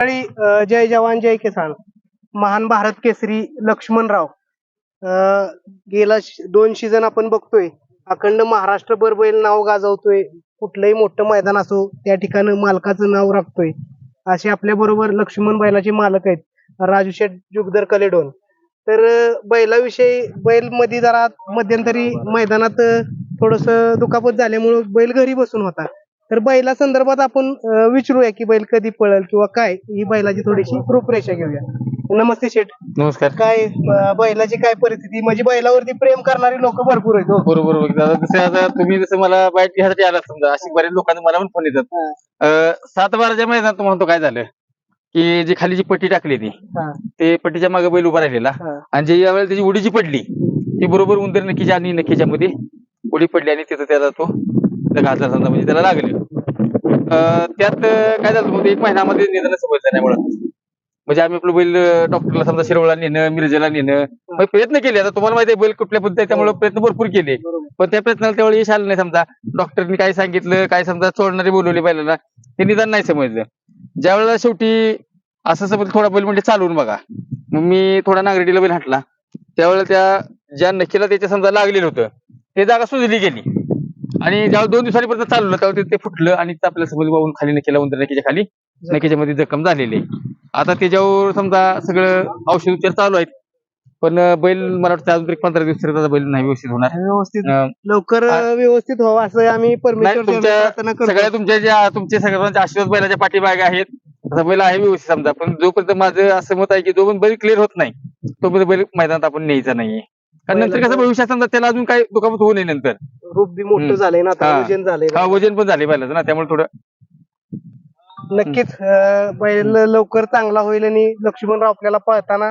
सकाळी जय जवान जय किसान. महान भारत केसरी लक्ष्मणराव. गेला दोन सीझन आपण बघतोय. अखंड महाराष्ट्रभर बैल नाव गाजवतोय. कुठलंही मोठं मैदान असो त्या ठिकाणी मालकाचं नाव राखतोय. असे आपल्या बरोबर लक्ष्मण बैलाचे मालक आहेत. राजू शेठ जुगदर कलेडोन. तर बैलाविषयी बैलमध्ये जरा मध्यंतरी मैदानात थोडस दुखापत झाल्यामुळं बैल घरी बसून होता. तर बैला संदर्भात आपण विचारूया की बैल कधी पळेल किंवा काय? ही बैलाची थोडीशी रूपरेषा घेऊया. नमस्ते शेठ. नमस्कार. काय बैलाची काय परिस्थिती? म्हणजे बैलावरती प्रेम करणारी लोक भरपूर आहेत हो. बरोबर जसं आता तुम्ही जसं मला बाईट घ्यायसाठी आला समजा अशी बरेच लोकांना मला पण फोन येतात. हा. अं, सात बाराच्या मैदानात म्हणतो काय झालं? की जी खाली जी पट्टी टाकली ती हा, ते पट्टीच्या मागे बैल उभा राहिलेला. हा. आणि जे यावेळेला त्याची उडी जी पडली ती बरोबर उंदर नक्कीच्या आणि नक्कीच्या मध्ये उडी पडली आणि तिथं त्याला तो घातला समजा म्हणजे त्याला लागले. त्यात काय झालं म्हणजे एक महिन्यामध्ये निधन समजलं नाही मुळात म्हणजे आम्ही आपलं बैल डॉक्टरला समजा शिरवळा नेणं मिरजेला नेणं मग प्रयत्न केले. आता तुम्हाला माहिती आहे बैल कुठल्या पद्धती त्यामुळे प्रयत्न भरपूर केले. पण त्या प्रयत्नाला त्यावेळी यश आलं नाही समजा. डॉक्टरनी काय सांगितलं काय समजा चोडणारे बोलवले बैलाला ते निदान नाही समजलं. ज्या वेळेला शेवटी असं समज थोडा बैल म्हणजे चालवून बघा. मग मी थोडा नागरिकीला बैल हाटला. त्यावेळेला त्या ज्या नक्कीला त्याच्या समजा लागलेलं होतं ते जागा सुजली गेली. आणि ज्यावेळेला दोन दिवसांपर्यंत चालवलं त्यावेळेला ते- ते फुटलं आणि आपल्यासमोर वाहून खाली नक्कीला उंदर नक्कीच्या खाली नक्कीच्या मध्ये जखम झालेली आहे. आता त्याच्यावर समजा सगळं औषध उपचार चालू आहेत. पण बैल मला वाटतं अजून एक पंधरा दिवस तरी त्याचा बैल नाही व्यवस्थित होणार. व्यवस्थित. अं, लवकर व्यवस्थित व्हावं असं आम्ही नाही परमेश्वर तुमच्या प्रार्थना करतो. सगळ्या तुमच्या ज्या तुमचे सगळ्यांचे आशीर्वाद बैलाच्या पाठीमागे आहेत. तसा बैल आहे व्यवस्थित समजा. पण जोपर्यंत माझं असं मत आहे की जोपर्यंत बैल क्लिअर होत नाही तोपर्यंत बैल मैदानात आपण न्यायचा नाहीये. कारण नंतर कसं भविष्यात समजा त्याला अजून काही दुखापत होऊ नये नंतर. रूप बी मोठं. झालंय ना आता हा. वजन झालंय हा वजन पण झाले बैलाचं ना त्यामुळे थोडं नक्कीच अं, बैल लवकर चांगला होईल आणि लक्ष्मणराव आपल्याला पळताना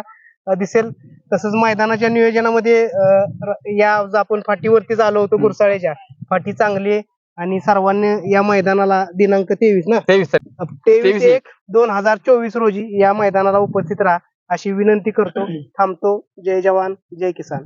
अं, दिसेल. तसंच मैदानाच्या नियोजनामध्ये अं, र- या आज आपण फाटीवरतीच आलो होतो गुरसाळ्याच्या. फाटी चांगली आहे आणि सर्वांनी या मैदानाला दिनांक तेवीस ना? तेवीस तारीख. तेवीस 23 एक दोन हजार चोवीस रोजी या मैदानाला उपस्थित राहा अशी विनंती करतो. थांबतो. जय जवान जय किसान.